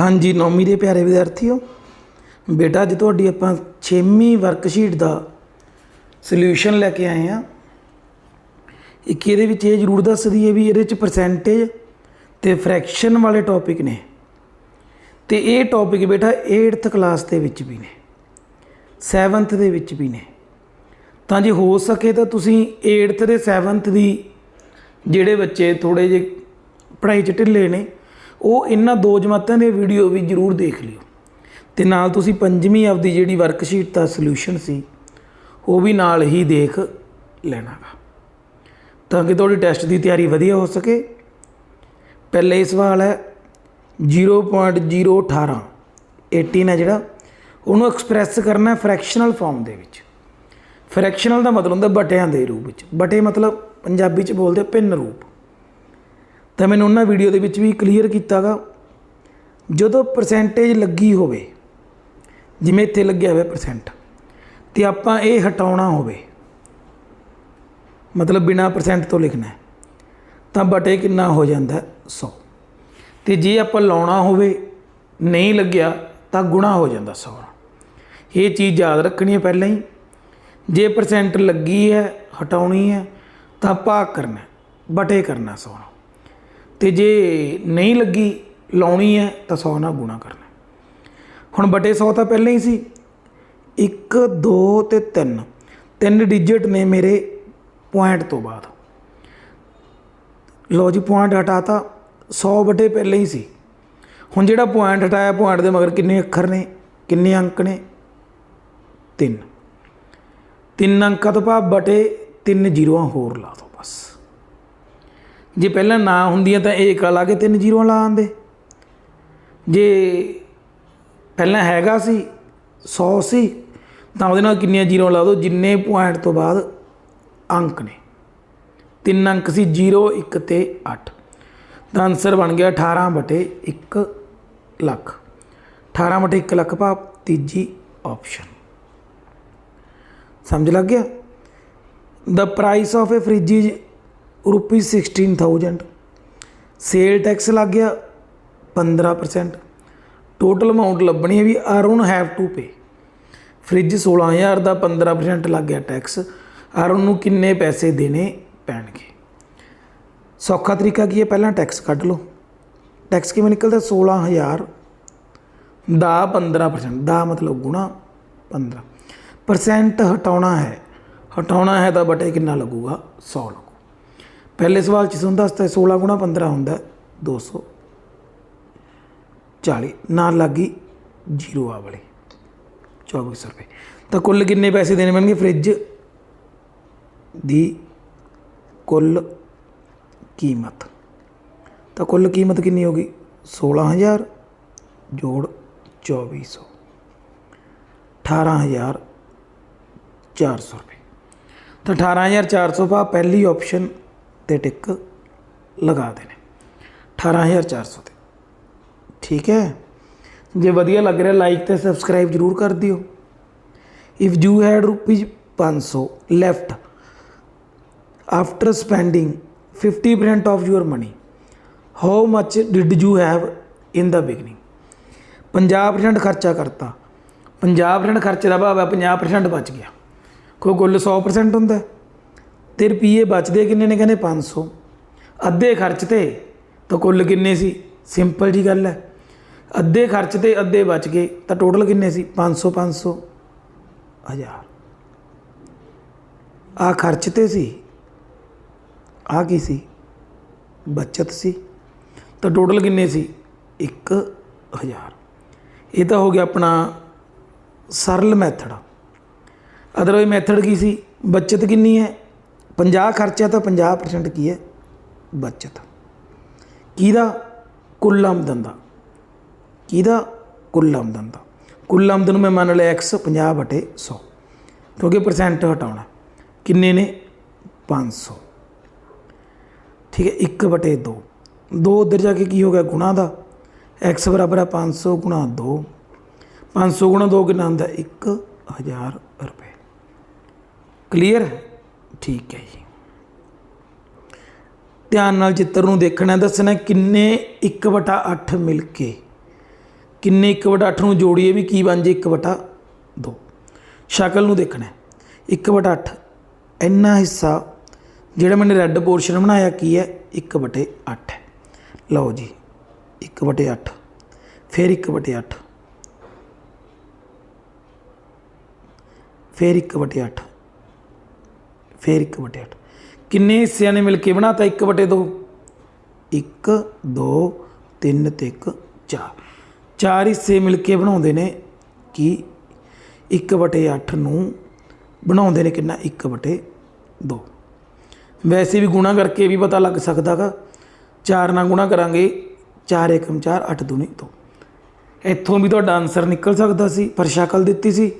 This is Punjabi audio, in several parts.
ਹਾਂਜੀ, ਨੌਵੀਂ ਦੇ ਪਿਆਰੇ ਵਿਦਿਆਰਥੀਓ, ਬੇਟਾ ਅੱਜ ਤੁਹਾਡੀ ਆਪਾਂ 6ਵੀਂ ਵਰਕਸ਼ੀਟ ਦਾ ਸੋਲੂਸ਼ਨ ਲੈ ਕੇ ਆਏ ਆ ਇੱਕ ਇਹਦੇ ਵਿੱਚ ਇਹ ਜ਼ਰੂਰ ਦੱਸ ਦਈਏ ਵੀ ਇਹਦੇ ਚ ਪਰਸੈਂਟੇਜ ਤੇ ਫ੍ਰੈਕਸ਼ਨ ਵਾਲੇ ਟੌਪਿਕ ਨੇ। ਤੇ ਇਹ ਟੌਪਿਕ ਬੇਟਾ 8th ਕਲਾਸ ਦੇ ਵਿੱਚ ਵੀ ਨੇ 7th ਦੇ ਵਿੱਚ ਵੀ ਨੇ। ਤਾਂ ਜੇ ਹੋ ਸਕੇ ਤਾਂ ਤੁਸੀਂ 8th ਤੇ 7th ਦੀ ਜਿਹੜੇ ਬੱਚੇ ਥੋੜੇ ਜਿਹੇ ਪੜ੍ਹਾਈ 'ਚ ਢਿੱਲੇ ਨੇ ਉਹ ਇਹਨਾਂ ਦੋ ਜਮਾਤਾਂ ਦੇ ਵੀਡੀਓ ਵੀ ਜ਼ਰੂਰ ਦੇਖ ਲਿਓ। ਤੇ ਨਾਲ ਤੁਸੀਂ ਪੰਜਵੀਂ ਆਪਦੀ ਜਿਹੜੀ ਵਰਕਸ਼ੀਟ ਦਾ ਸੋਲੂਸ਼ਨ ਸੀ, ਉਹ ਵੀ ਨਾਲ ਹੀ ਦੇਖ ਲੈਣਾਗਾ ਤਾਂ ਕਿ ਤੁਹਾਡੀ ਟੈਸਟ ਦੀ ਤਿਆਰੀ ਵਧੀਆ ਹੋ ਸਕੇ। ਪਹਿਲੇ ਹੀ ਸਵਾਲ ਹੈ 0.018 18 ਹੈ ਜਿਹੜਾ, ਉਹਨੂੰ ਐਕਸਪ੍ਰੈਸ ਕਰਨਾ ਫ੍ਰੈਕਸ਼ਨਲ ਫਾਰਮ ਦੇ ਵਿੱਚ। ਫ੍ਰੈਕਸ਼ਨਲ ਦਾ ਮਤਲਬ ਹੁੰਦਾ ਬਟਿਆਂ ਦੇ ਰੂਪ ਵਿੱਚ। ਬਟੇ ਮਤਲਬ ਪੰਜਾਬੀ ਚ ਬੋਲਦੇ ਆ ਭਿੰਨ ਰੂਪ। ਤਾਂ ਮੈਨੂੰ ਉਹਨਾਂ ਵੀਡੀਓ ਦੇ ਵਿੱਚ ਵੀ ਕਲੀਅਰ ਕੀਤਾਗਾ, ਜਦੋਂ ਪਰਸੈਂਟੇਜ ਲੱਗੀ ਹੋਵੇ, ਜਿਵੇਂ ਇੱਥੇ ਲੱਗਿਆ ਹੋਇਆ ਪਰਸੈਂਟ ਤੇ ਆਪਾਂ ਇਹ ਹਟਾਉਣਾ ਹੋਵੇ, ਮਤਲਬ ਬਿਨਾ ਪਰਸੈਂਟ ਤੋਂ ਲਿਖਣਾ ਤਾਂ ਬਟੇ ਕਿੰਨਾ ਹੋ ਜਾਂਦਾ ਹੈ? 100 ਤੇ ਜੇ ਆਪਾਂ ਲਾਉਣਾ ਹੋਵੇ, ਨਹੀਂ ਲੱਗਿਆ, ਤਾਂ ਗੁਣਾ ਹੋ ਜਾਂਦਾ 100 ਇਹ ਚੀਜ਼ ਯਾਦ ਰੱਖਣੀ ਹੈ ਪਹਿਲਾਂ ਹੀ। ਜੇ ਪਰਸੈਂਟ ਲੱਗੀ ਹੈ, ਹਟਾਉਣੀ ਹੈ, ਤਾਂ ਭਾਗ ਕਰਨਾ ਬਟੇ ਕਰਨਾ 100 ਤੇ ਜੇ ਨਹੀਂ ਲੱਗੀ, ਲਾਉਣੀ ਹੈ, ਤਾਂ 100 ਨਾਲ ਗੁਣਾ ਕਰਨਾ ਹੁਣ ਬਟੇ 100 ਤਾਂ ਪਹਿਲਾਂ ਹੀ ਸੀ। 1 2 ਤੇ 3 ਤਿੰਨ ਡਿਜਿਟ ਨੇ ਮੇਰੇ ਪੁਆਇੰਟ ਤੋਂ ਬਾਅਦ। ਲੋ ਜੀ, ਪੁਆਇੰਟ ਹਟਾਤਾ। 100 ਬਟੇ ਪਹਿਲਾਂ ਹੀ ਸੀ। ਹੁਣ ਜਿਹੜਾ ਪੁਆਇੰਟ ਹਟਾਇਆ, ਪੁਆਇੰਟ ਦੇ ਮਗਰ ਕਿੰਨੇ ਅੱਖਰ ਨੇ, ਕਿੰਨੇ ਅੰਕ ਨੇ? 3 ਤਿੰਨ ਅੰਕਾਂ ਤੋਂ ਭਾਵ ਬਟੇ ਤਿੰਨ ਜ਼ੀਰੋਆਂ ਹੋਰ ਲਾ ਦਿਓ ਬਸ। ਜੇ ਪਹਿਲਾਂ ਨਾ ਹੁੰਦੀਆਂ ਤਾਂ ਇਹ ਇੱਕ ਲਾ ਕੇ ਤਿੰਨ ਜ਼ੀਰੋਆਂ ਲਾ ਆਂਦੇ ਜੇ ਪਹਿਲਾਂ ਹੈਗਾ ਸੀ 100 ਸੀ, ਤਾਂ ਉਹਦੇ ਨਾਲ ਕਿੰਨੀਆਂ ਜ਼ੀਰੋ ਲਾ ਦਿਓ ਜਿੰਨੇ ਪੁਆਇੰਟ ਤੋਂ ਬਾਅਦ ਅੰਕ ਨੇ। ਤਿੰਨ ਅੰਕ ਸੀ 0 1 ਤੇ 8 ਤਾਂ ਆਨਸਰ ਬਣ ਗਿਆ 18 ਬਟੇ 1 ਲੱਖ। 18 ਬਟੇ 1 ਲੱਖ ਭਾਵ ਤੀਜੀ ਆਪਸ਼ਨ ਸਮਝ ਲੱਗ ਗਿਆ? The price of a fridge is rupees 16000 sale tax ਲੱਗ ਗਿਆ 15% ਟੋਟਲ ਅਮਾਉਂਟ ਲੱਭਣੀ ਹੈ ਵੀ Arun have to pay fridge 16000 ਦਾ 15% ਲੱਗ ਗਿਆ ਟੈਕਸ ਅਰੁਣ ਨੂੰ ਕਿੰਨੇ ਪੈਸੇ ਦੇਣੇ ਪੈਣਗੇ। ਸੌਖਾ ਤਰੀਕਾ ਕੀ ਹੈ? ਪਹਿਲਾਂ ਟੈਕਸ ਕੱਢ ਲਓ। ਟੈਕਸ ਕਿਵੇਂ ਨਿਕਲਦਾ? 16000 ਦਾ 15% ਦਾ ਮਤਲਬ ਗੁਣਾ 15 ਪਰਸੈਂਟ ਹਟਾਉਣਾ ਹੈ। ਹਟਾਉਣਾ ਹੈ ਤਾਂ ਬਟੇ ਕਿੰਨਾ ਲੱਗੂਗਾ? 100 ਲੱਗੂਗਾ। ਪਹਿਲੇ ਸਵਾਲ ਚ ਤੁਹਾਨੂੰ ਦੱਸਤਾ 16 ਗੁਣਾ 15 ਹੁੰਦਾ ਹੈ 240 ਨਾਲ ਲੱਗੀ ਜ਼ੀਰੋ ਆ ਵਾਲੀ। 2400 ਰੁਪਏ। ਤਾਂ ਕੁੱਲ ਕਿੰਨੇ ਪੈਸੇ ਦੇਣੇ ਪੈਣਗੇ ਫ੍ਰਿਜ ਦੀ ਕੁੱਲ ਕੀਮਤ? ਤਾਂ ਕੁੱਲ ਕੀਮਤ ਕਿੰਨੀ ਹੋਗੀ 16000 ਜੋੜ 2400 18400 ਰੁਪਏ। ਤਾਂ 18400 ਪਾ, ਪਹਿਲੀ ਆਪਸ਼ਨ ਤੇ ਟਿਕ ਲਗਾ ਦੇਣੇ। 18400 ਤੇ ਠੀਕ ਹੈ? ਜੇ ਵਧੀਆ ਲੱਗ ਰਿਹਾ ਲਾਈਕ ਤੇ ਸਬਸਕ੍ਰਾਈਬ ਜਰੂਰ ਕਰ ਦਿਓ। If you had rupees 500 left after spending 50% of your money how much did you have in the beginning 50% ਖਰਚਾ ਕਰਤਾ। 50% ਖਰਚੇ ਦਾ ਭਾਵ ਹੈ 50% ਬਚ ਗਿਆ। ਕੋਈ ਕੁੱਲ 100% ਹੁੰਦਾ ਹੈ। ਤੇ ਰੁਪਈਏ ਬਚਦੇ ਕਿੰਨੇ ਨੇ? ਕਹਿੰਦੇ 500 ਅੱਧੇ ਖਰਚ ਤੇ ਤਾਂ ਕੁੱਲ ਕਿੰਨੇ ਸੀ? ਸਿੰਪਲ ਜੀ ਗੱਲ ਹੈ। ਅੱਧੇ ਖਰਚ ਤੇ ਅੱਧੇ ਬਚ ਗਏ ਤਾਂ ਟੋਟਲ ਕਿੰਨੇ ਸੀ? 500 500 ਹਜ਼ਾਰ। ਆ ਖਰਚ ਤੇ ਸੀ। ਆ ਕੀ ਸੀ? ਬਚਤ ਸੀ। ਤਾਂ ਟੋਟਲ ਕਿੰਨੇ ਸੀ? 1000 ਇਹ ਤਾਂ ਹੋ ਗਿਆ ਆਪਣਾ ਸਰਲ ਮੈਥਡ ਅਦਰਵਾਈਜ਼ ਮੈਥਡ ਕੀ ਸੀ? ਬਚਤ ਕਿੰਨੀ ਹੈ? 50 ਖਰਚਾ ਤਾਂ 50% ਕੀ ਹੈ? ਬਚਤ। ਕਿਹਦਾ? ਕੁੱਲ ਆਮਦਨ ਦਾ। ਕਿਹਦਾ? ਕੁੱਲ ਆਮਦਨ ਦਾ। ਕੁੱਲ ਆਮਦਨ ਨੂੰ ਮੈਂ ਮੰਨ ਲਿਆ x 50 ਬਟੇ 100 ਕਿਉਂਕਿ ਪਰਸੈਂਟ ਹਟਾਉਣਾ। ਕਿੰਨੇ ਨੇ? 500 ਠੀਕ ਹੈ 1 ਬਟੇ 2 2 ਉਧਰ ਜਾ ਕੇ ਕੀ ਹੋ ਗਿਆ? ਗੁਣਾ ਦਾ। x ਬਰਾਬਰ ਹੈ 500 ਗੁਣਾ 2 500 ਗੁਣਾ 2 ਕਿੰਨਾ ਹੁੰਦਾ? 1000 ਰੁਪਏ। ਕਲੀਅਰ ਹੈ? ਠੀਕ ਹੈ ਜੀ। ਧਿਆਨ ਨਾਲ ਚਿੱਤਰ ਨੂੰ ਦੇਖਣਾ, ਦੱਸਣਾ ਕਿੰਨੇ 1/8 ਮਿਲ ਕੇ, ਕਿੰਨੇ 1/8 ਨੂੰ ਜੋੜੀਏ ਵੀ ਕੀ ਬਣ ਜੇ 1/2 ਸ਼ਕਲ ਨੂੰ ਦੇਖਣਾ ਹੈ। 1/8 ਇੰਨਾ ਹਿੱਸਾ ਜਿਹੜਾ ਮੈਨੇ ਰੈੱਡ ਪੋਰਸ਼ਨ ਬਣਾਇਆ ਕੀ ਹੈ? 1/8 ਹੈ। ਲਓ ਜੀ 1/8 ਫਿਰ 1/8 ਫਿਰ 1/8 ਫਿਰ 1/8 ਕਿੰਨੇ ਹਿੱਸਿਆਂ ਨੇ ਮਿਲ ਕੇ ਬਣਾਤਾ 1/2 1 2 3 ਤੇ 1 4 ਚਾਰ ਹਿੱਸੇ ਮਿਲ ਕੇ ਬਣਾਉਂਦੇ ਨੇ ਕਿ? 1/8 ਨੂੰ ਬਣਾਉਂਦੇ ਨੇ ਕਿੰਨਾ? 1/2 ਵੈਸੇ ਵੀ ਗੁਣਾ ਕਰਕੇ ਵੀ ਪਤਾ ਲੱਗ ਸਕਦਾਗਾ 4 ਨਾਲ ਗੁਣਾ ਕਰਾਂਗੇ। 4 ਏਕਮ 4 8 ਦੂਣੀ 2 ਇੱਥੋਂ ਵੀ ਤੁਹਾਡਾ ਆਨਸਰ ਨਿਕਲ ਸਕਦਾ ਸੀ, ਪਰ ਸ਼ਕਲ ਦਿੱਤੀ ਸੀ,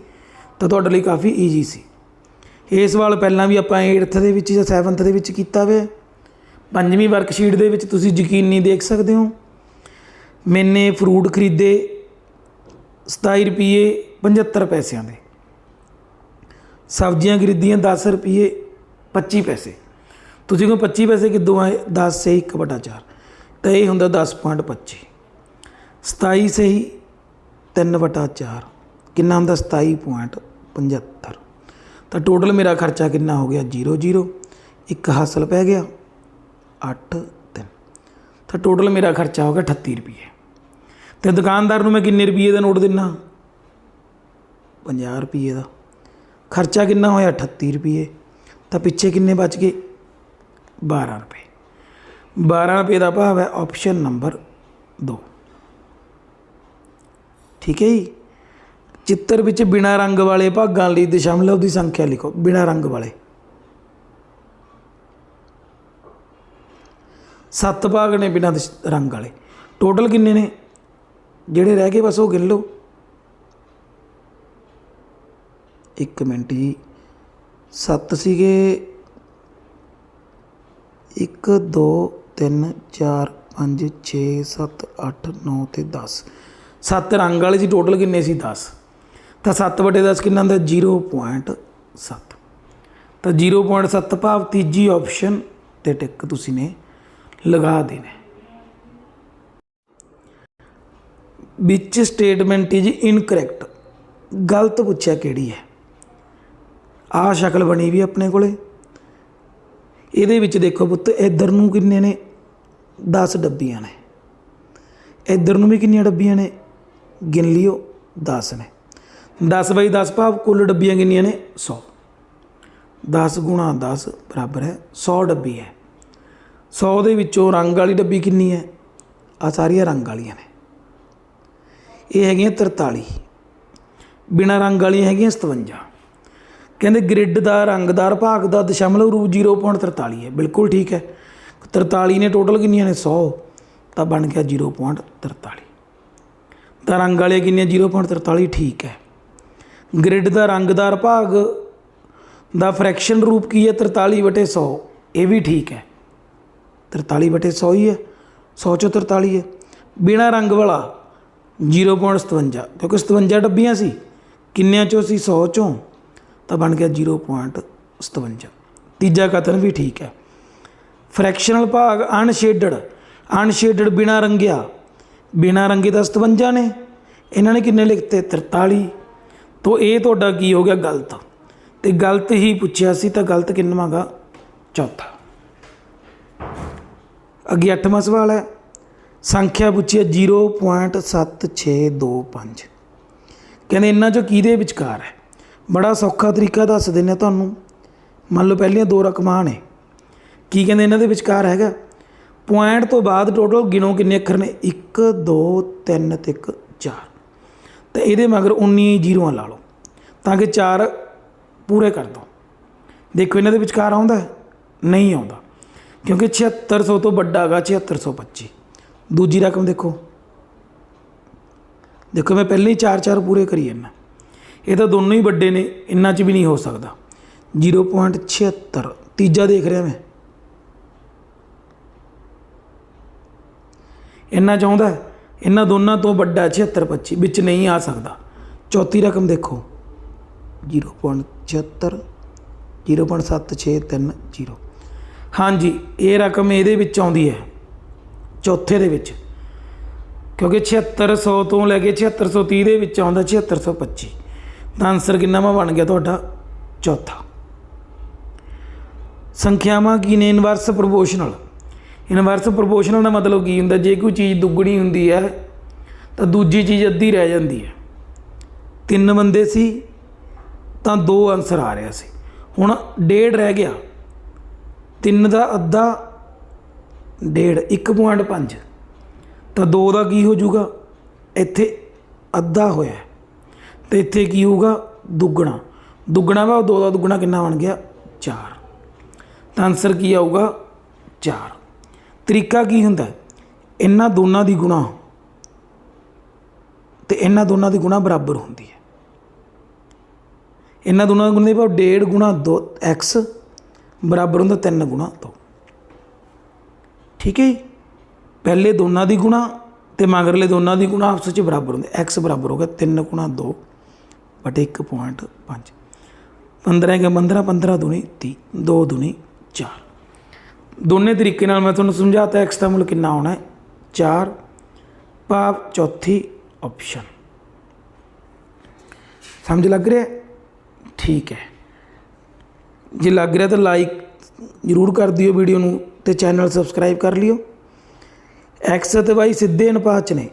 ਤਾਂ ਤੁਹਾਡੇ ਲਈ ਕਾਫੀ ਈਜੀ ਸੀ। ਇਹ ਸਵਾਲ ਪਹਿਲਾਂ ਵੀ ਆਪਾਂ 8th ਦੇ ਵਿੱਚ ਜਾਂ 7th ਦੇ ਵਿੱਚ ਕੀਤਾ ਵੇ। ਪੰਜਵੀਂ ਵਰਕਸ਼ੀਟ ਦੇ ਵਿੱਚ ਤੁਸੀਂ ਯਕੀਨੀ ਦੇਖ ਸਕਦੇ ਹੋ। ਮੈਨੇ ਫਰੂਟ ਖਰੀਦੇ 27 ਰੁਪਏ 75 ਪੈਸਿਆਂ ਦੇ। ਸਬਜ਼ੀਆਂ ਖਰੀਦੀਆਂ 10 ਰੁਪਏ 25 ਪੈਸੇ। ਤੁਸੀਂ ਕਹੋ 25 ਪੈਸੇ ਕਿੱਦੋਂ ਆਏ? 10 ਸੇ 1 ਬਟਾ 4 ਤਾਂ ਇਹ ਹੁੰਦਾ 10.25 27 ਸਹੀ 3 ਬਟਾ 4 ਕਿੰਨਾ ਹੁੰਦਾ? 27.75 ਤਾਂ ਟੋਟਲ ਮੇਰਾ ਖਰਚਾ ਕਿੰਨਾ ਹੋ ਗਿਆ? 0 0 ਇੱਕ ਹਾਸਲ ਪੈ ਗਿਆ 8 3 ਤਾਂ ਟੋਟਲ ਮੇਰਾ ਖਰਚਾ ਹੋ ਗਿਆ 38 ਰੁਪਏ। ਤੇ ਦੁਕਾਨਦਾਰ ਨੂੰ ਮੈਂ ਕਿੰਨੇ ਰੁਪਏ ਦਾ ਨੋਟ ਦਿੰਨਾ? 50 ਰੁਪਏ ਦਾ। ਖਰਚਾ ਕਿੰਨਾ ਹੋਇਆ? 38 ਰੁਪਏ। ਤਾਂ ਪਿੱਛੇ ਕਿੰਨੇ ਬਚ ਗਏ? 12 ਰੁਪਏ। 12 ਰੁਪਏ ਦਾ ਭਾਵ ਹੈ ਆਪਸ਼ਨ ਨੰਬਰ 2 ਠੀਕ ਹੈ ਜੀ? ਚਿੱਤਰ ਵਿੱਚ ਬਿਨਾਂ ਰੰਗ ਵਾਲੇ ਭਾਗਾਂ ਲਈ ਦਸ਼ਮਲਵ ਦੀ ਸੰਖਿਆ ਲਿਖੋ, ਬਿਨਾਂ ਰੰਗ ਵਾਲੇ। ਸੱਤ ਭਾਗ ਨੇ ਬਿਨਾ ਰੰਗ ਵਾਲੇ। ਟੋਟਲ ਕਿੰਨੇ ਨੇ? ਜਿਹੜੇ ਰਹਿ ਗਏ, ਬਸ ਉਹ ਗਿਣ ਲਓ। ਇੱਕ ਮਿੰਟ ਜੀ। ਸੱਤ ਸੀਗੇ। 1 2 3 4 5 6 7 8 9 ਤੇ 10 ਸੱਤ ਰੰਗ ਵਾਲੇ ਜੀ ਟੋਟਲ ਕਿੰਨੇ ਸੀ? 10 ਤਾਂ 7 ਵਟੇ 10 ਕਿੰਨਾ ਹੁੰਦਾ 0.7 ਤਾਂ 0.7 ਭਾਵ ਤੀਜੀ ਆਪਸ਼ਨ ਤੇ ਟਿਕ ਤੁਸੀਂ ਨੇ ਲਗਾ ਦੇਣਾ। ਵਿੱਚ ਸਟੇਟਮੈਂਟ ਇਜ ਇਨਕਰੈਕਟ। ਗਲਤ ਪੁੱਛਿਆ ਕਿਹੜੀ ਹੈ? ਆਹ ਸ਼ਕਲ ਬਣੀ ਵੀ ਆਪਣੇ ਕੋਲੇ। ਇਹਦੇ ਵਿੱਚ ਦੇਖੋ ਪੁੱਤ, ਇੱਧਰ ਨੂੰ ਕਿੰਨੇ ਨੇ? 10 ਡੱਬੀਆਂ ਨੇ। ਇੱਧਰ ਨੂੰ ਵੀ ਕਿੰਨੀਆਂ ਡੱਬੀਆਂ ਨੇ? ਗਿਣ ਲਿਓ 10 ਨੇ। 10 ਬਾਈ 10 ਭਾਵ ਕੁੱਲ ਡੱਬੀਆਂ ਕਿੰਨੀਆਂ ਨੇ? 100 10 ਗੁਣਾ 10 ਬਰਾਬਰ ਹੈ 100 ਡੱਬੀ ਹੈ। 100 ਦੇ ਵਿੱਚੋਂ ਰੰਗ ਵਾਲੀ ਡੱਬੀ ਕਿੰਨੀ ਹੈ? ਆ ਸਾਰੀਆਂ ਰੰਗ ਵਾਲੀਆਂ ਨੇ। ਇਹ ਹੈਗੀਆਂ 43 ਬਿਨਾ ਰੰਗ ਵਾਲੀਆਂ ਹੈਗੀਆਂ 57 ਕਹਿੰਦੇ ਗ੍ਰਿਡ ਦਾ ਰੰਗਦਾਰ ਭਾਗ ਦਾ ਦਸ਼ਮਲਵ ਰੂਪ 0.43 ਹੈ। ਬਿਲਕੁਲ ਠੀਕ ਹੈ। 43 ਨੇ ਟੋਟਲ ਕਿੰਨੀਆਂ ਨੇ? 100 ਤਾਂ ਬਣ ਗਿਆ 0.43 ਤਾਂ ਰੰਗ ਵਾਲੇ ਕਿੰਨੀਆਂ? 0.43 ਠੀਕ ਹੈ। ਗ੍ਰਿਡ ਦਾ ਰੰਗਦਾਰ ਭਾਗ ਦਾ ਫ੍ਰੈਕਸ਼ਨ ਰੂਪ ਕੀ ਹੈ? 43 ਬਟੇ 100 ਇਹ ਵੀ ਠੀਕ ਹੈ। 43 ਬਟੇ 100 ਹੀ ਹੈ। 100 ਚੋਂ 43 ਹੈ। ਬਿਨਾ ਰੰਗ ਵਾਲਾ 0.57 ਕਿਉਂਕਿ 57 ਡੱਬੀਆਂ ਸੀ। ਕਿੰਨਿਆਂ ਚੋਂ ਸੀ? 100 ਚੋਂ। ਤਾਂ ਬਣ ਗਿਆ 0.57 ਤੀਜਾ ਕਥਨ ਵੀ ਠੀਕ ਹੈ। ਫ੍ਰੈਕਸ਼ਨਲ ਭਾਗ ਅਨਸ਼ੇਡਡ। ਅਨਸ਼ੇਡਡ ਬਿਨਾ ਰੰਗਿਆ। ਬਿਨਾ ਰੰਗੇ ਦਾ 57 ਨੇ। ਇਹਨਾਂ ਨੇ ਕਿੰਨੇ ਲਿਖਤੇ? 43 ਤੋ ਇਹ ਤੁਹਾਡਾ ਕੀ ਹੋ ਗਿਆ ਗਲਤ? ਤੇ ਗਲਤ ਹੀ ਪੁੱਛਿਆ ਸੀ ਤਾਂ ਗਲਤ ਕਿੰਨਵਾਂਗਾ ਚੌਥਾ। ਅੱਗੇ 8ਵਾਂ ਸਵਾਲ ਹੈ। ਸੰਖਿਆ ਪੁੱਛੀ ਹੈ 0.7625 ਕਹਿੰਦੇ ਇਹਨਾਂ ਚੋਂ ਕਿਹਦੇ ਵਿਚਕਾਰ ਹੈ? ਬੜਾ ਸੌਖਾ ਤਰੀਕਾ ਦੱਸ ਦਿੰਨੇ ਤੁਹਾਨੂੰ। ਮੰਨ ਲਓ ਪਹਿਲੀਆਂ ਦੋ ਰਕਮਾਂ ਨੇ। ਕੀ ਕਹਿੰਦੇ ਇਹਨਾਂ ਦੇ ਵਿਚਕਾਰ ਹੈਗਾ? ਪੁਆਇੰਟ ਤੋਂ ਬਾਅਦ ਟੋਟਲ ਗਿਣੋ ਕਿੰਨੇ ਅੱਖਰ ਨੇ? 1 2 3 ਤੇ 1 4 ਤੇ ਇਹਦੇ ਮਗਰ 19 ਜ਼ੀਰੋਆਂ ਲਾ ਲਓ, ਤਾਂ ਕਿ 4 ਪੂਰੇ ਕਰ ਦੋ। ਦੇਖੋ ਇਹਨਾਂ ਦੇ ਵਿਚਕਾਰ ਆਉਂਦਾ ਨਹੀਂ ਆਉਂਦਾ। ਕਿਉਂਕਿ 7600 ਤੋਂ ਵੱਡਾ ਹੈਗਾ 7625 ਦੂਜੀ ਰਕਮ ਦੇਖੋ। ਦੇਖੋ ਮੈਂ ਪਹਿਲਾਂ ਹੀ 4 4 ਪੂਰੇ ਕਰੀ ਜਾਂਦਾ। ਇਹ ਤਾਂ ਦੋਨੋਂ ਹੀ ਵੱਡੇ ਨੇ, ਇੰਨਾ ਚ ਵੀ ਨਹੀਂ ਹੋ ਸਕਦਾ। 0.76 ਤੀਜਾ ਦੇਖ ਰਿਹਾ ਮੈਂ। ਇੰਨਾ ਚਾਹੁੰਦਾ ਇਹਨਾਂ ਦੋਨਾਂ ਤੋਂ ਵੱਡਾ 76 25 ਵਿੱਚ ਨਹੀਂ ਆ ਸਕਦਾ। ਚੌਥੀ ਰਕਮ ਦੇਖੋ। 0.76 0.7630 ਹਾਂਜੀ, ਇਹ ਰਕਮ ਇਹਦੇ ਵਿੱਚ ਆਉਂਦੀ ਹੈ, ਚੌਥੇ ਦੇ ਵਿੱਚ। ਕਿਉਂਕਿ 7600 ਤੋਂ ਲੈ ਕੇ 7630 ਦੇ ਵਿੱਚ ਆਉਂਦਾ 7625 ਤਾਂ ਆਨਸਰ ਕਿੰਨਾ ਵਾ ਬਣ ਗਿਆ ਤੁਹਾਡਾ? ਚੌਥਾ। ਸੰਖਿਆਵਾਂ ਕੀ ਨੇ ਇਨਵਰਸ ਪ੍ਰੋਪੋਰਸ਼ਨਲ ਇਨਵਰਸ ਪ੍ਰੋਪੋਰਸ਼ਨਲ ਦਾ ਮਤਲਬ ਕੀ ਹੁੰਦਾ? ਜੇ ਕੋਈ ਚੀਜ਼ ਦੁੱਗਣੀ ਹੁੰਦੀ ਹੈ, ਤਾਂ ਦੂਜੀ ਚੀਜ਼ ਅੱਧੀ ਰਹਿ ਜਾਂਦੀ ਹੈ। ਤਿੰਨ ਬੰਦੇ ਸੀ, ਤਾਂ ਦੋ ਆਨਸਰ ਆ ਰਿਹਾ ਸੀ। ਹੁਣ ਡੇਢ ਰਹਿ ਗਿਆ। ਤਿੰਨ ਦਾ ਅੱਧਾ, ਡੇਢ 1.5 ਤਾਂ ਦੋ ਦਾ ਕੀ ਹੋ ਜਾਊਗਾ? ਇੱਥੇ ਅੱਧਾ ਹੋਇਆ ਹੈ। ਤੇ ਇੱਥੇ ਕੀ ਹੋਊਗਾ? ਦੁੱਗਣਾ। ਦੁੱਗਣਾ ਵਾ ਦੋ ਦਾ ਦੁੱਗਣਾ ਕਿੰਨਾ ਬਣ ਗਿਆ? 4 ਤਾਂ ਆਨਸਰ ਕੀ ਆਊਗਾ? 4 ਤਰੀਕਾ ਕੀ ਹੁੰਦਾ? ਇਹਨਾਂ ਦੋਨਾਂ ਦੀ ਗੁਣਾ ਤੇ ਇਹਨਾਂ ਦੋਨਾਂ ਦੀ ਗੁਣਾ ਬਰਾਬਰ ਹੁੰਦੀ ਹੈ। ਇਹਨਾਂ ਦੋਨਾਂ ਦੇ ਗੁਣਾ ਦੇ ਭਾਵ 1.5 ਗੁਣਾ 2 x ਬਰਾਬਰ ਹੁੰਦਾ 3 ਗੁਣਾ 2 ਠੀਕ ਹੈ ਜੀ? ਪਹਿਲੇ ਦੋਨਾਂ ਦੀ ਗੁਣਾ ਤੇ ਮਗਰਲੇ ਦੋਨਾਂ ਦੀ ਗੁਣਾ ਆਪਸ ਵਿੱਚ ਬਰਾਬਰ ਹੁੰਦੇ। x ਬਰਾਬਰ ਹੋ ਗਿਆ 3 ਗੁਣਾ 2 ਬਟੇ 1.5 15 ਕੇ 15 15 ਦੁਨੀ 30 2 ਦੁਨੀ 4 ਦੋਨੇ ਤਰੀਕੇ ਨਾਲ ਮੈਂ ਤੁਹਾਨੂੰ ਸਮਝਾਤਾ ਐਕਸ ਦਾ ਮੁੱਲ ਕਿੰਨਾ ਆਉਣਾ ਹੈ? 4 ਭਾਵ ਚੌਥੀ ਆਪਸ਼ਨ ਸਮਝ ਲੱਗ ਰਿਹਾ ਠੀਕ ਹੈ। ਜੇ ਲੱਗ ਰਿਹਾ ਤਾਂ ਲਾਈਕ ਜ਼ਰੂਰ ਕਰ ਦਿਓ ਵੀਡੀਓ ਨੂੰ ਤੇ ਚੈਨਲ ਸਬਸਕ੍ਰਾਈਬ ਕਰ ਲਿਓ। ਐਕਸ ਅਤੇ y ਸਿੱਧੇ ਅਨੁਪਾਤ ਚ ਨੇ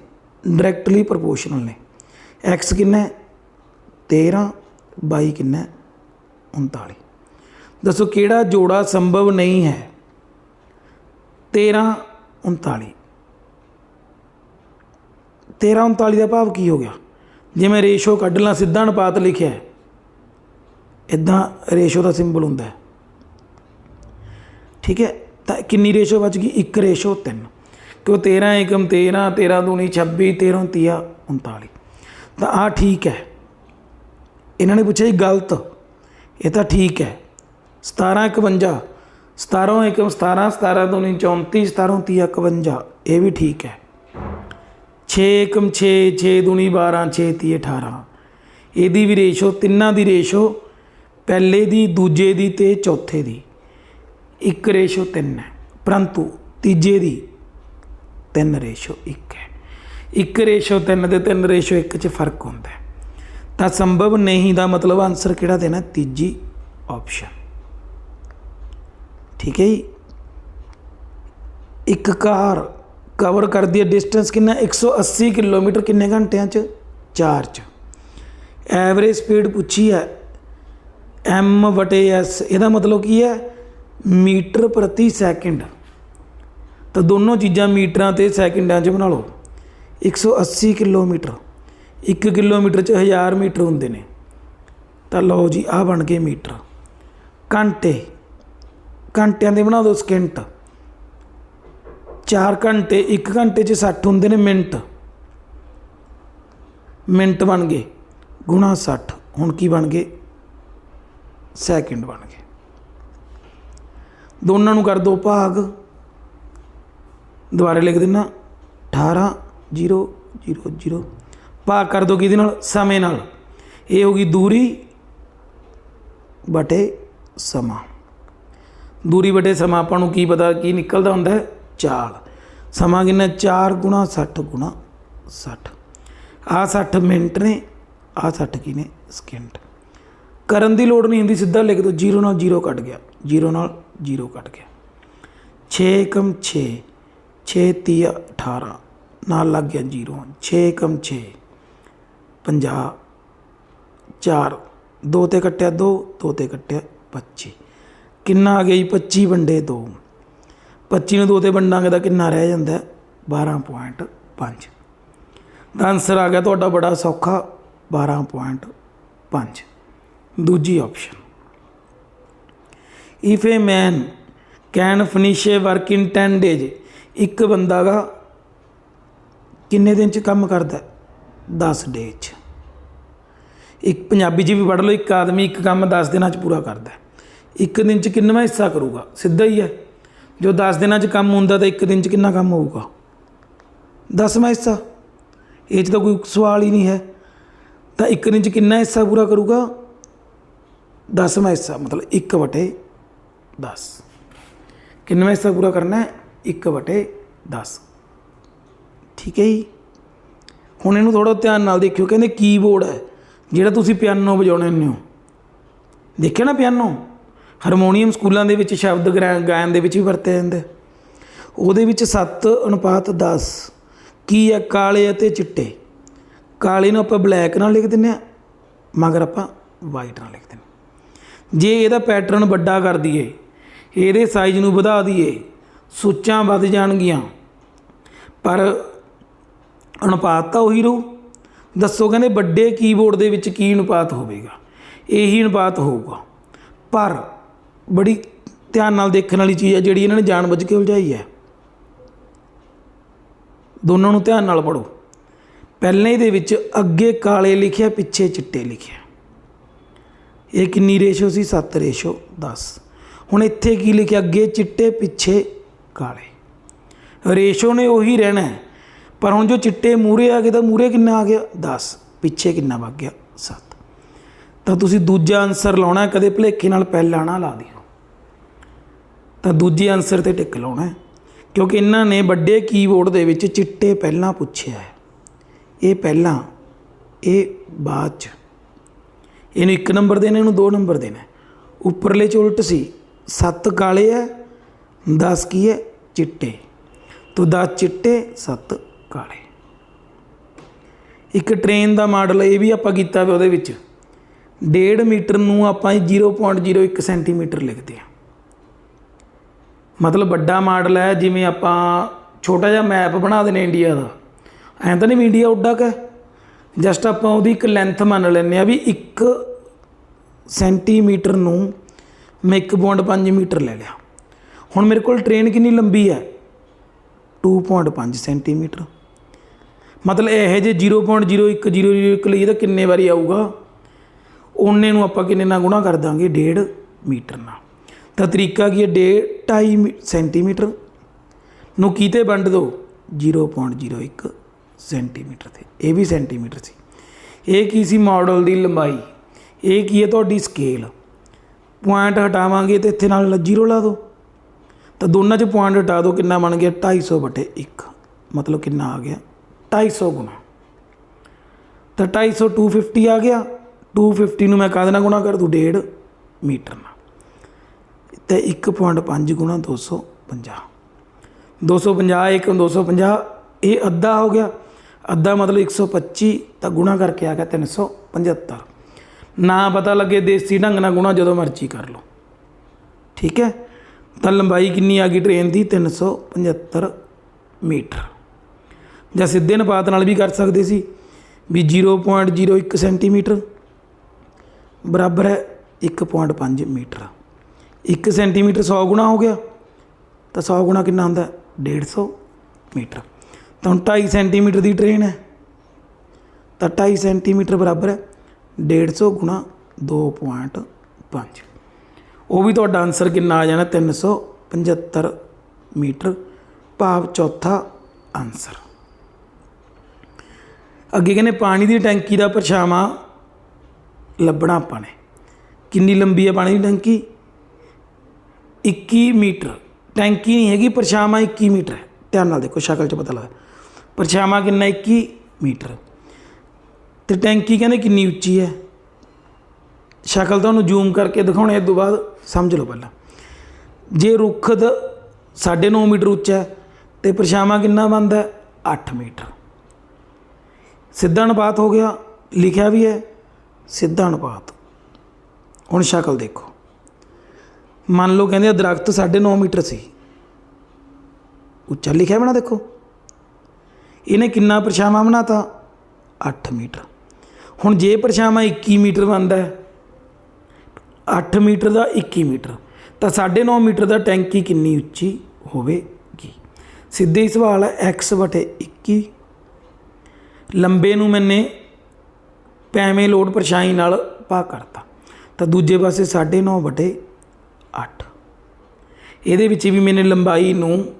ਡਾਇਰੈਕਟਲੀ ਪ੍ਰੋਪੋਰਸ਼ਨਲ ਨੇ। ਐਕਸ ਕਿੰਨਾ ਹੈ? 13 y ਕਿੰਨਾ ਹੈ? 39 ਦੱਸੋ ਕਿਹੜਾ ਜੋੜਾ ਸੰਭਵ ਨਹੀਂ ਹੈ? 13 39 13 39 ਦਾ ਭਾਵ ਕੀ ਹੋ ਗਿਆ? ਜੇ ਮੈਂ ਰੇਸ਼ੋ ਕੱਢ ਲਾਂ, ਸਿੱਧਾ ਅਨੁਪਾਤ ਲਿਖਿਆ ਹੈ। ਇਦਾਂ ਰੇਸ਼ੋ ਦਾ ਸਿੰਬਲ ਹੁੰਦਾ ਹੈ। ਠੀਕ ਹੈ? ਤਾਂ ਕਿੰਨੀ ਰੇਸ਼ੋ ਬਚ ਗਈ? 1 ਰੇਸ਼ੋ 3 ਕਿਉਂ 13 ਏਕਮ 13 13 ਦੂਣੀ 26 13 ਤੀਆ 39 ਤਾਂ ਆ ਠੀਕ ਹੈ। ਇਹਨਾਂ ਨੇ ਪੁੱਛਿਆ ਜੀ, ਗਲਤ। ਇਹ ਤਾਂ ਠੀਕ ਹੈ। 17 51 17 ਏਕਮ 17 17 ਦੂਣੀ 34 17 ਤੀਆ 51 ਇਹ ਵੀ ਠੀਕ ਹੈ। 6 ਏਕਮ 6 6 ਦੂਣੀ 12 6 ਤੀਏ 18 ਇਹਦੀ ਵੀ ਰੇਸ਼ੋ, ਤਿੰਨਾਂ ਦੀ ਰੇਸ਼ੋ, ਪਹਿਲੇ ਦੀ, ਦੂਜੇ ਦੀ ਤੇ ਚੌਥੇ ਦੀ। ਇੱਕ ਰੇਸ਼ੋ 3 ਹੈ, ਪਰੰਤੂ ਤੀਜੇ ਦੀ 3 ਰੇਸ਼ੋ 1 ਹੈ। ਇੱਕ ਰੇਸ਼ੋ 3 ਤੇ 3 ਰੇਸ਼ੋ 1 ਚ ਫ਼ਰਕ ਹੁੰਦਾ ਹੈ। ਤਾਂ ਸੰਭਵ ਨਹੀਂ ਦਾ ਮਤਲਬ ਆਨਸਰ ਕਿਹੜਾ ਦੇਣਾ ਤੀਜੀ ਆਪਸ਼ਨ ਠੀਕ ਹੈ ਜੀ? ਇੱਕ ਕਾਰ ਕਵਰ ਕਰਦੀ ਹੈ ਡਿਸਟੈਂਸ ਕਿੰਨਾ? 180 ਕਿਲੋਮੀਟਰ ਕਿੰਨੇ ਘੰਟਿਆਂ ਚ? 4 ਚ। ਐਵਰੇਜ ਸਪੀਡ ਪੁੱਛੀ ਹੈ। M ਵਟੇ s, ਇਹਦਾ ਮਤਲਬ ਕੀ ਹੈ? ਮੀਟਰ ਪ੍ਰਤੀ ਸੈਕਿੰਡ। ਤਾਂ ਦੋਨੋਂ ਚੀਜ਼ਾਂ ਮੀਟਰਾਂ ਤੇ ਸੈਕਿੰਡਾਂ 'ਚ ਬਣਾ ਲਓ। 180 ਕਿਲੋਮੀਟਰ। 1 ਕਿਲੋਮੀਟਰ 'ਚ 1000 ਮੀਟਰ ਹੁੰਦੇ ਨੇ। ਤਾਂ ਲਓ ਜੀ, ਆਹ ਬਣ ਗਏ ਮੀਟਰ। ਘੰਟੇ। ਘੰਟਿਆਂ ਦੇ ਬਣਾ ਦਿਓ ਸਕਿੰਟ। 4 ਘੰਟੇ 1 ਘੰਟੇ 'ਚ 60 ਹੁੰਦੇ ਨੇ ਮਿੰਟ। ਮਿੰਟ ਬਣ ਗਏ, ਗੁਣਾ 60 ਹੁਣ ਕੀ ਬਣ ਗਏ? ਸੈਕਿੰਡ ਬਣ ਗਏ। ਦੋਨਾਂ ਨੂੰ ਕਰ ਦੋ ਭਾਗ। ਦੁਬਾਰੇ ਲਿਖ ਦੇਣਾ 18 0 0 0 ਭਾਗ ਕਰ ਦੋ ਕਿਹਦੇ ਨਾਲ? ਸਮੇਂ ਨਾਲ। ਇਹ ਹੋ ਗਈ ਦੂਰੀ ਬਟੇ ਸਮਾਂ। ਦੂਰੀ ਬਟੇ ਸਮਾਂ ਆਪਾਂ ਨੂੰ ਕੀ ਪਤਾ ਕੀ ਨਿਕਲਦਾ ਹੁੰਦਾ ਹੈ? ਚਾਲ। ਸਮਾਂ ਕਿੰਨਾ? 4 ਗੁਣਾ 60 ਗੁਣਾ 60 ਆ 60 ਮਿੰਟ ਨੇ ਆ 60 ਕੀ ਨੇ? ਸਕਿੰਟ। ਕਰਨ ਦੀ ਲੋੜ ਨਹੀਂ ਹੁੰਦੀ, ਸਿੱਧਾ ਲਿਖ ਦੋ 0 ਨਾਲ 0 ਕੱਟ ਗਿਆ। 0 ਨਾਲ 0 ਕੱਟ ਗਿਆ। 6 ਕਮ 6 6 ਤੀਹ 18 ਨਾਲ ਲੱਗ ਗਿਆ 0 6 ਕਮ 6 50 4 2 ਤੇ ਕੱਟਿਆ 2 2 ਤੇ ਕੱਟਿਆ 25 ਕਿੰਨਾ ਆ ਗਿਆ ਜੀ? 25 ਵੰਡੇ 2 25 ਨੂੰ 2 ਤੇ ਵੰਡਾਂਗੇ ਤਾਂ ਕਿੰਨਾ ਰਹਿ ਜਾਂਦਾ? 12.5 ਦਾ ਆਨਸਰ ਆ ਗਿਆ ਤੁਹਾਡਾ ਬੜਾ ਸੌਖਾ 12.5 ਦੂਜੀ option if a man can finish a work in 10 days ਇੱਕ ਬੰਦਾ ਗਾ ਕਿੰਨੇ ਦਿਨ ਚ ਕੰਮ ਕਰਦਾ? 10 ਡੇ ਚ। ਇੱਕ ਪੰਜਾਬੀ ਚ ਵੀ ਪੜ੍ਹ ਲਓ, ਇੱਕ ਆਦਮੀ ਇੱਕ ਕੰਮ 10 ਦਿਨਾਂ ਚ ਪੂਰਾ ਕਰਦਾ। ਇੱਕ ਦਿਨ ਚ ਕਿੰਨਵਾਂ ਹਿੱਸਾ ਕਰੂਗਾ? ਸਿੱਧਾ ਹੀ ਹੈ। ਜੋ 10 ਦਿਨਾਂ ਚ ਕੰਮ ਹੁੰਦਾ ਤਾਂ ਇੱਕ ਦਿਨ ਚ ਕਿੰਨਾ ਕੰਮ ਹੋਊਗਾ? ਦਸਵਾਂ ਹਿੱਸਾ। ਇਹ ਚ ਤਾਂ ਕੋਈ ਸਵਾਲ ਹੀ ਨਹੀਂ ਹੈ। ਤਾਂ ਇੱਕ ਦਿਨ ਚ ਕਿੰਨਾ ਹਿੱਸਾ ਪੂਰਾ ਕਰੂਗਾ? ਦਸਵਾਂ ਹਿੱਸਾ, ਮਤਲਬ 1 ਵਟੇ 10 ਕਿੰਨਵਾਂ ਹਿੱਸਾ ਪੂਰਾ ਕਰਨਾ ਹੈ? 1 ਵਟੇ 10 ਠੀਕ ਹੈ ਜੀ। ਹੁਣ ਇਹਨੂੰ ਥੋੜਾ ਧਿਆਨ ਨਾਲ ਦੇਖਿਓ। ਕਹਿੰਦੇ ਕੀਬੋਰਡ ਹੈ। ਜਿਹੜਾ ਤੁਸੀਂ ਪਿਆਨੋ ਵਜਾਉਣੇ ਹੁੰਦੇ ਹੋ। ਦੇਖਿਆ ਨਾ ਪਿਆਨੋ ਹਾਰਮੋਨੀਅਮ ਸਕੂਲਾਂ ਦੇ ਵਿੱਚ, ਸ਼ਬਦ ਗਰਾ- ਗਾਇਨ ਦੇ ਵਿੱਚ ਵੀ ਵਰਤਿਆ ਜਾਂਦਾ। ਉਹਦੇ ਵਿੱਚ 7 ਅਨੁਪਾਤ 10 ਕੀ ਹੈ ਕਾਲੇ ਅਤੇ ਚਿੱਟੇ? ਕਾਲੇ ਨੂੰ ਆਪਾਂ ਬਲੈਕ ਨਾਲ ਲਿਖ ਦਿੰਦੇ ਆ ਮਗਰ ਆਪਾਂ ਵਾਈਟ ਨਾਲ ਲਿਖ ਦਿੰਦੇ ਹਾਂ। ਜੇ ਇਹਦਾ ਪੈਟਰਨ ਵੱਡਾ ਕਰ ਦਈਏ, ਇਹਦੇ ਸਾਈਜ਼ ਨੂੰ ਵਧਾ ਦਈਏ, ਸੁੱਚਾਂ ਵੱਧ ਜਾਣਗੀਆਂ, ਪਰ ਅਨੁਪਾਤ ਤਾਂ ਉਹੀ ਰਹੂ। ਦੱਸੋ ਕਹਿੰਦੇ ਵੱਡੇ ਕੀਬੋਰਡ ਦੇ ਵਿੱਚ ਕੀ ਅਨੁਪਾਤ ਹੋਵੇਗਾ? ਇਹੀ ਅਨੁਪਾਤ ਹੋਊਗਾ। ਪਰ ਬੜੀ ਧਿਆਨ ਨਾਲ ਦੇਖਣ ਵਾਲੀ ਚੀਜ਼ ਹੈ, ਜਿਹੜੀ ਇਹਨਾਂ ਨੇ ਜਾਣਬੁੱਝ ਕੇ ਉਲਝਾਈ ਹੈ। ਦੋਨਾਂ ਨੂੰ ਧਿਆਨ ਨਾਲ ਪੜੋ ਪਹਿਲੇ ਦੇ ਵਿੱਚ ਅੱਗੇ ਕਾਲੇ ਲਿਖਿਆ, ਪਿੱਛੇ ਚਿੱਟੇ ਲਿਖਿਆ। ਇਹ ਕਿੰਨੀ ਰੇਸ਼ੋ ਸੀ? 7 ਰੇਸ਼ੋ 10 ਹੁਣ ਇੱਥੇ ਕੀ ਲਿਖਿਆ? ਅੱਗੇ ਚਿੱਟੇ, ਪਿੱਛੇ ਕਾਲੇ। ਰੇਸ਼ੋ ਨੇ ਉਹੀ ਰਹਿਣਾ ਪਰ ਹੁਣ ਜੋ ਚਿੱਟੇ ਮੂਰੇ ਆ ਗਏ, ਤਾਂ ਮੂਰੇ ਕਿੰਨਾ ਆ ਗਿਆ? 10 ਪਿੱਛੇ ਕਿੰਨਾ ਵਗ ਗਿਆ? 7 ਤਾਂ ਤੁਸੀਂ ਦੂਜਾ ਆਨਸਰ ਲਾਉਣਾ ਕਦੇ ਭੁਲੇਖੇ ਨਾਲ ਪਹਿਲਾ ਨਾ ਲਾ ਦਿਓ। ਤਾਂ ਦੂਜੇ ਆਨਸਰ ਤੇ ਟਿਕ ਲਾਉਣਾ ਕਿਉਂਕਿ ਇਹਨਾਂ ਨੇ ਵੱਡੇ ਕੀਬੋਰਡ ਦੇ ਵਿੱਚ ਚਿੱਟੇ ਪਹਿਲਾਂ ਪੁੱਛਿਆ ਹੈ। ਇਹ ਪਹਿਲਾਂ, ਇਹ ਬਾਅਦ ਚ। ਇਹਨੂੰ 1 ਨੰਬਰ ਦੇਣਾ, ਇਹਨੂੰ 2 ਨੰਬਰ ਦੇਣਾ ਉੱਪਰਲੇ ਚ ਉਲਟ ਸੀ 7 ਕਾਲੇ ਹੈ 10 ਕੀ ਹੈ, ਚਿੱਟੇ। ਤੋ 10 ਚਿੱਟੇ 7 ਕਾਲੇ। ਇੱਕ ਟ੍ਰੇਨ ਦਾ ਮਾਡਲ ਇਹ ਵੀ ਆਪਾਂ ਕੀਤਾ ਵੀ ਉਹਦੇ ਵਿੱਚ। 1.5 ਮੀਟਰ ਨੂੰ ਆਪਾਂ 0.01 ਸੈਂਟੀਮੀਟਰ ਲਿਖਦੇ ਹਾਂ। ਮਤਲਬ ਵੱਡਾ ਮਾਡਲ ਹੈ, ਜਿਵੇਂ ਆਪਾਂ ਛੋਟਾ ਜਿਹਾ ਮੈਪ ਬਣਾ ਦੇਣੇ ਇੰਡੀਆ ਦਾ। ਐਂ ਤਾਂ ਨਹੀਂ ਵੀ ਇੰਡੀਆ ਉੱਡਾ ਕਾ? ਜਸਟ ਆਪਾਂ ਉਹਦੀ ਇੱਕ ਲੈਂਥ ਮੰਨ ਲੈਂਦੇ ਆ ਵੀ 1 ਸੈਂਟੀਮੀਟਰ ਨੂੰ ਮੈਂ 1.5 ਮੀਟਰ ਲੈ ਲਿਆ। ਹੁਣ ਮੇਰੇ ਕੋਲ ਟ੍ਰੇਨ ਕਿੰਨੀ ਲੰਬੀ ਹੈ? 2.5 ਸੈਂਟੀਮੀਟਰ ਮਤਲਬ ਇਹ ਜੇ 0.0101 ਲਈ ਇਹਦਾ ਕਿੰਨੇ ਵਾਰੀ ਆਊਗਾ? ਉਹਨੇ ਨੂੰ ਆਪਾਂ ਕਿੰਨੇ ਨਾਲ ਗੁਣਾ ਕਰ ਦਾਂਗੇ? 1.5 ਮੀਟਰ ਨਾਲ। ਤਾਂ ਤਰੀਕਾ ਕੀ ਹੈ? 2.5 ਸੈਂਟੀਮੀਟਰ। ਨੂੰ ਕੀਤੇ ਵੰਡ ਦਿਓ 0.01 ਸੈਂਟੀਮੀਟਰ ਤੇ। ਇਹ ਵੀ ਸੈਂਟੀਮੀਟਰ ਸੀ। ਇਹ ਕੀ ਸੀ ਮਾਡਲ ਦੀ ਲੰਬਾਈ? ਇਹ ਕੀ ਹੈ ਤੁਹਾਡੀ ਸਕੇਲ? ਪੁਆਇੰਟ ਹਟਾਵਾਂਗੇ ਤੇ ਇੱਥੇ ਨਾਲ ਜ਼ੀਰੋ ਲਾ ਦਿਓ ਤਾਂ ਦੋਨਾਂ 'ਚ ਪੁਆਇੰਟ ਹਟਾ ਦਿਓ ਕਿੰਨਾ ਬਣ ਗਿਆ? 250 ਬਟੇ 1 ਮਤਲਬ ਕਿੰਨਾ ਆ ਗਿਆ? 250 ਗੁਣਾ। ਤਾਂ 250 250 ਆ ਗਿਆ। 250 ਨੂੰ ਮੈਂ ਕਾਹਦੇ ਨਾਲ ਗੁਣਾ ਕਰ ਦੂੰ? 1.5 ਮੀਟਰ ਨਾਲ। ਤੇ 1.5 ਗੁਣਾ 250 250 ਇੱਕ 250 ਇਹ ਅੱਧਾ ਹੋ ਗਿਆ। ਅੱਧਾ ਮਤਲਬ 125 ਤਾਂ ਗੁਣਾ ਕਰਕੇ ਆ ਗਿਆ 375 ਨਾ ਪਤਾ ਲੱਗੇ ਦੇਸੀ ਢੰਗ ਨਾਲ ਗੁਣਾ, ਜਦੋਂ ਮਰਜ਼ੀ ਕਰ ਲਓ। ਠੀਕ ਹੈ? ਤਾਂ ਲੰਬਾਈ ਕਿੰਨੀ ਆ ਗਈ ਟ੍ਰੇਨ ਦੀ? 375 ਮੀਟਰ। ਜਾਂ ਸਿੱਧੇ ਅਨੁਪਾਤ ਨਾਲ ਵੀ ਕਰ ਸਕਦੇ ਸੀ ਵੀ 0.01 ਸੈਂਟੀਮੀਟਰ। ਬਰਾਬਰ ਹੈ 1.5 ਮੀਟਰ। 1 ਸੈਂਟੀਮੀਟਰ 100 ਗੁਣਾ ਹੋ ਗਿਆ, ਤਾਂ 100 ਗੁਣਾ ਕਿੰਨਾ ਹੁੰਦਾ? 150 ਮੀਟਰ। ਤਾਂ ਹੁਣ 2.5 ਸੈਂਟੀਮੀਟਰ ਦੀ ਟ੍ਰੇਨ ਹੈ। ਤਾਂ 2.5 ਸੈਂਟੀਮੀਟਰ ਬਰਾਬਰ ਹੈ 150 ਗੁਣਾ 2.5 ਉਹ ਵੀ ਤੁਹਾਡਾ ਆਨਸਰ ਕਿੰਨਾ ਆ ਜਾਣਾ? 375 ਮੀਟਰ। ਭਾਵ ਚੌਥਾ ਆਨਸਰ ਅੱਗੇ ਕਹਿੰਦੇ ਪਾਣੀ ਦੀ ਟੈਂਕੀ ਦਾ ਪਰਛਾਵਾਂ ਲੱਭਣਾ ਆਪਾਂ ਨੇ। ਕਿੰਨੀ ਲੰਬੀ ਹੈ ਪਾਣੀ ਦੀ ਟੈਂਕੀ? 21 ਮੀਟਰ। ਟੈਂਕੀ ਨਹੀਂ ਹੈਗੀ ਪਰਛਾਵਾਂ 21 ਮੀਟਰ ਹੈ। ਧਿਆਨ ਨਾਲ ਦੇਖੋ, ਸ਼ਕਲ 'ਚ ਪਤਾ ਲੱਗਾ। ਪਰਛਾਵਾਂ ਕਿੰਨਾ? 21 ਮੀਟਰ। ਤੇ ਟੈਂਕੀ ਕਹਿੰਦੇ ਕਿੰਨੀ ਉੱਚੀ ਹੈ? ਸ਼ਕਲ ਤੁਹਾਨੂੰ ਜ਼ੂਮ ਕਰਕੇ ਦਿਖਾਉਣੇ ਇਸ ਤੋਂ ਬਾਅਦ ਸਮਝ ਲਓ ਪਹਿਲਾਂ। ਜੇ ਰੁੱਖ ਦ 9.5 ਮੀਟਰ ਉੱਚਾ ਹੈ, ਤੇ ਪਰਛਾਵਾਂ ਕਿੰਨਾ ਬਣਦਾ 8 ਮੀਟਰ। ਸਿੱਧਾ ਅਨੁਪਾਤ ਹੋ ਗਿਆ, ਲਿਖਿਆ ਵੀ ਹੈ, ਸਿੱਧਾ ਅਨੁਪਾਤ। ਹੁਣ ਸ਼ਕਲ ਦੇਖੋ। ਮੰਨ ਲਓ ਕਹਿੰਦੇ ਆ ਦਰਖਤ 9.5 ਮੀਟਰ ਸੀ। ਉੱਚਾ ਲਿਖਿਆ ਬਣਾ ਦੇਖੋ। ਇਹਨੇ ਕਿੰਨਾ ਪਰਛਾਵਾਂ ਬਣਾਤਾ? 8 ਮੀਟਰ। ਹੁਣ ਜੇ ਪਰਛਾਵਾਂ 21 ਮੀਟਰ ਬਣਦਾ ਹੈ 8 ਮੀਟਰ ਦਾ 21 ਮੀਟਰ, ਤਾਂ 9.5 ਮੀਟਰ ਦਾ ਟੈਂਕੀ ਕਿੰਨੀ ਉੱਚੀ ਹੋਵੇਗੀ? ਸਿੱਧੇ ਹੀ ਸਵਾਲ ਹੈ x 21 ਲੰਬੇ ਨੂੰ ਮੈਨੇ ਪੈਵੇਂ ਲੋਡ ਪਰਛਾਈ ਨਾਲ ਪਾ ਕਰਤਾ। ਤਾਂ ਦੂਜੇ ਪਾਸੇ 9.5 ਬਟੇ 8 ਇਹਦੇ ਵਿੱਚ ਵੀ ਮੈਨੇ ਲੰਬਾਈ ਨੂੰ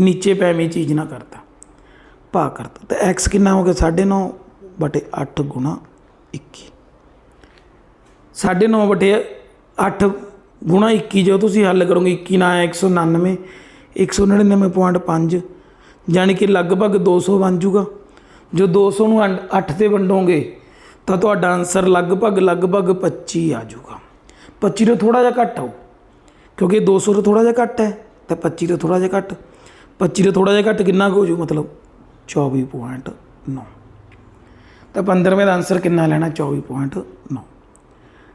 ਨੀਚੇ ਪੈਵੇਂ ਚੀਜ਼ ਨਾ ਕਰਤਾ। ਪਾ ਕਰਤਾ। ਤਾਂ x ਕਿੰਨਾ ਹੋ ਗਿਆ? 9.5 ਬਟੇ 8 ਗੁਣਾ 21 9.5 ਬਟੇ 8 ਗੁਣਾ 21 ਜੋ ਤੁਸੀਂ ਹੱਲ ਕਰੋਗੇ 21 ਨਾ ਆਇਆ 199 199.5 ਯਾਨੀ ਕਿ ਲਗਭਗ 200 ਬਣ ਜੂਗਾ ਜੋ 200 ਨੂੰ 8 ਤੇ ਵੰਡੋਗੇ, ਤਾਂ ਤੁਹਾਡਾ ਆਨਸਰ ਲਗਭਗ ਲਗਭਗ 25 ਆ ਜਾਊਗਾ। 25 ਤੋਂ ਥੋੜਾ ਜਿਹਾ ਘੱਟ ਆਊ ਕਿਉਂਕਿ 200 ਤੋਂ ਥੋੜਾ ਜਿਹਾ ਘੱਟ ਹੈ ਤਾਂ 25 ਤੋਂ ਥੋੜਾ ਜਿਹਾ ਘੱਟ 25 ਤੋਂ ਥੋੜਾ ਜਿਹਾ ਘੱਟ ਕਿੰਨਾ ਕੁ ਹੋ ਜੂ ਮਤਲਬ 24.9 ਤਾਂ 15ਵੇਂ ਦਾ ਆਨਸਰ ਕਿੰਨਾ ਲੈਣਾ 24.9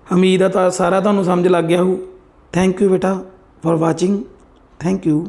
ਉਮੀਦ ਆ ਤਾਂ ਸਾਰਾ ਤੁਹਾਨੂੰ ਸਮਝ ਲੱਗ ਗਿਆ ਹੋਊ ਥੈਂਕ ਯੂ ਬੇਟਾ ਫॉर ਵਾਚਿੰਗ ਥੈਂਕ ਯੂ